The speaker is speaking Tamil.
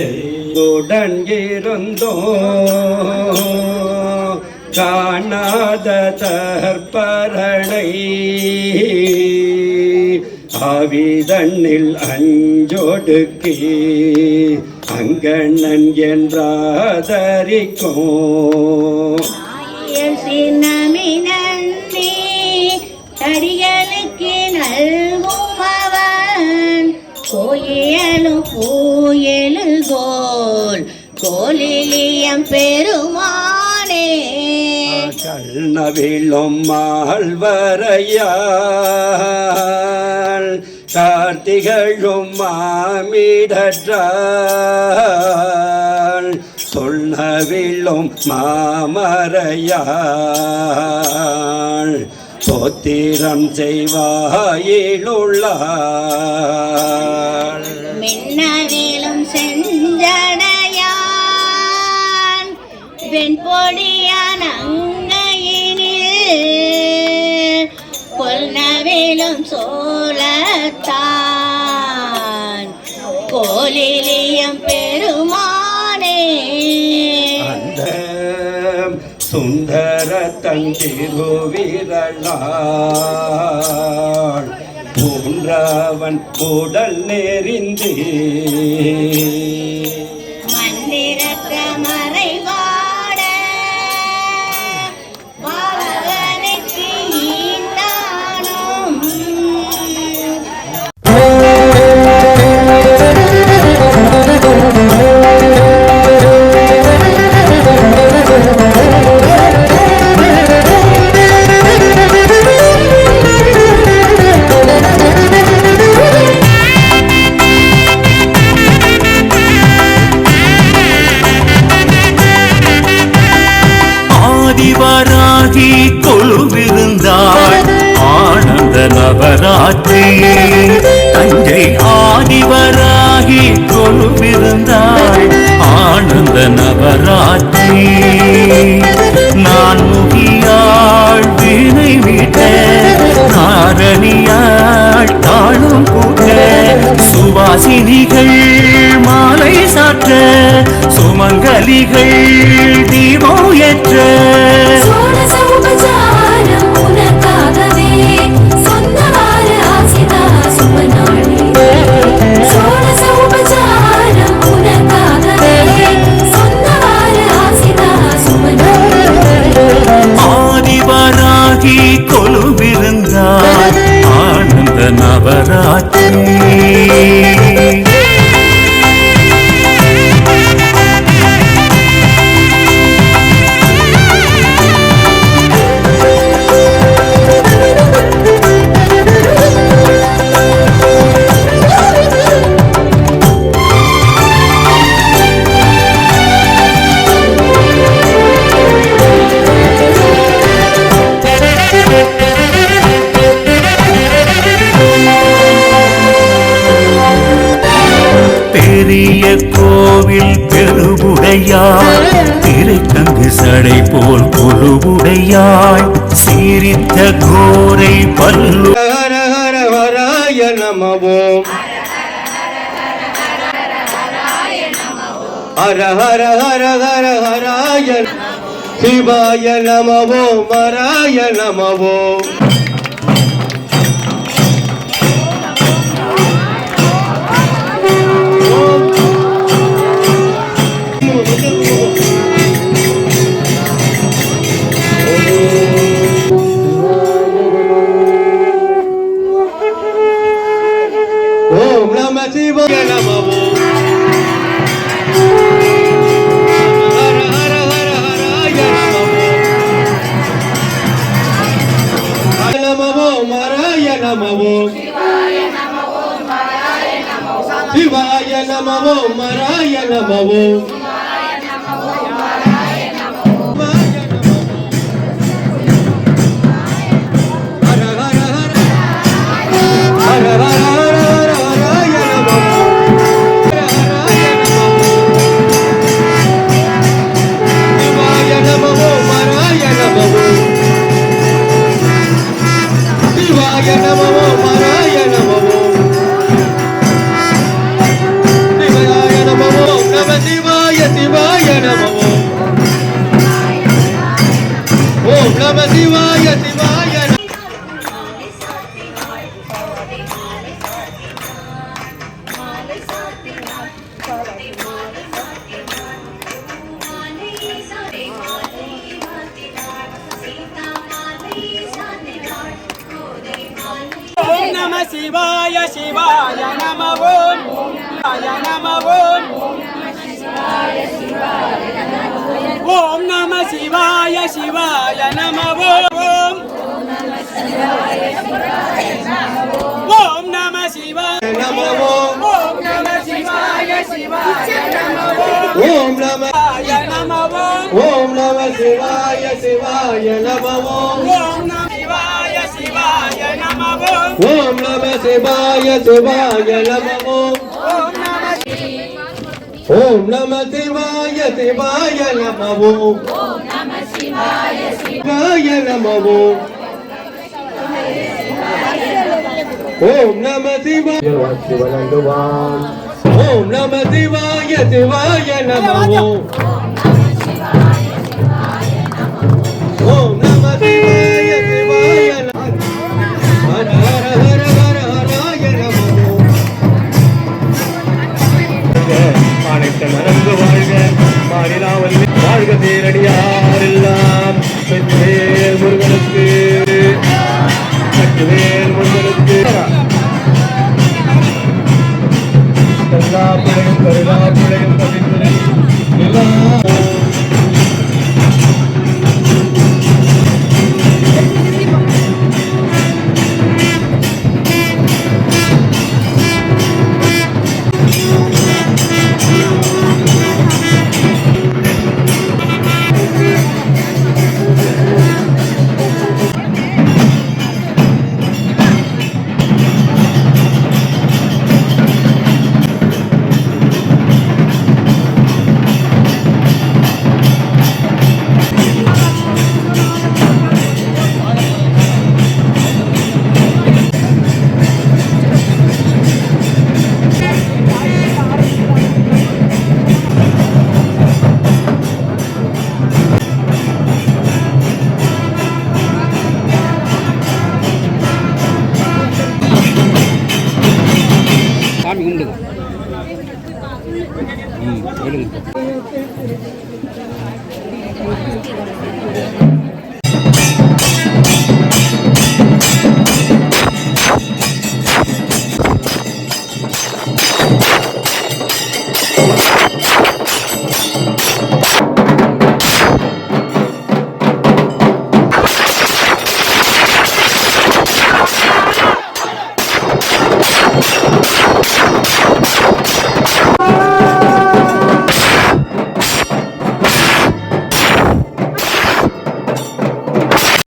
நஞ்சமுது இருந்தோ காணாத தற்பரணை ஆவிதண்ணில் அஞ்சொடுக்கி அங்கண்ணன் என்றாதரிக்கும். கோயிலும் கோயிலில் கோல் கோலிலியம் பெருமானே. கண்ணவிழும் மால்வரையாள் கார்த்திகளும் மாமிடற்றாள் சொன்னவிழும் மாமரையாள் சோத்திரம் செய்வாயிலுள்ளாள் மின்னவேலும் செஞ்சடையான் வெண்பொடியான் அங்கையினில் கொல்லவேலும் சோழத்தான் சுந்தர தந்திருவிரலாள் போன்றவன் உடல் நெறிந்து நவராத்திரி தஞ்சை ஆதிவராகி கொழுவிருந்தாள் ஆனந்த நவராத்திரி நான் முகியாள் வீணை விட காரணியாள் தாழும் கூட்ட. சுவாசினிகள் மாலை சாற்ற சுமங்கலிகள் நித்த கோரை பல்லு. ஹர ஹர ஹராய நமவோம் ஹர ஹர ஹர ஹர ஹராய சிவாய நமவோம் வராய நமவோம் நமவோ மராய நமவோ శివాయ శివాయ నమ ఓం. శివాయ నమ ఓం. ఓం నమ శివాయ శివాయ నమ ఓం. ఓం నమ శివాయ నమ ఓం. నమ శివాయ శివాయ నమ ఓం. నమ శివాయ శివాయ నమ ఓం. ఓం నమ శివాయ శివాయ నమో ఓం నమ శివాయ శివాయ నమో శివాయ నమో ఓం నమ శివాయ శివనందువాన్ ఓం నమ శివాయ శివాయ నమో ఓం నమ శివాయ அனைத்து மறந்து வாழ்க. மாநிலாவல் வாழ்க நேரடியாரெல்லாம் வெற்றிவேல் முருகனுக்கு. கட்டுவேல் முருகனுக்கு. எல்லா பிள்ளையும் கருணாப்பிழையும் பிள்ளையும் எல்லாம் 음, 이런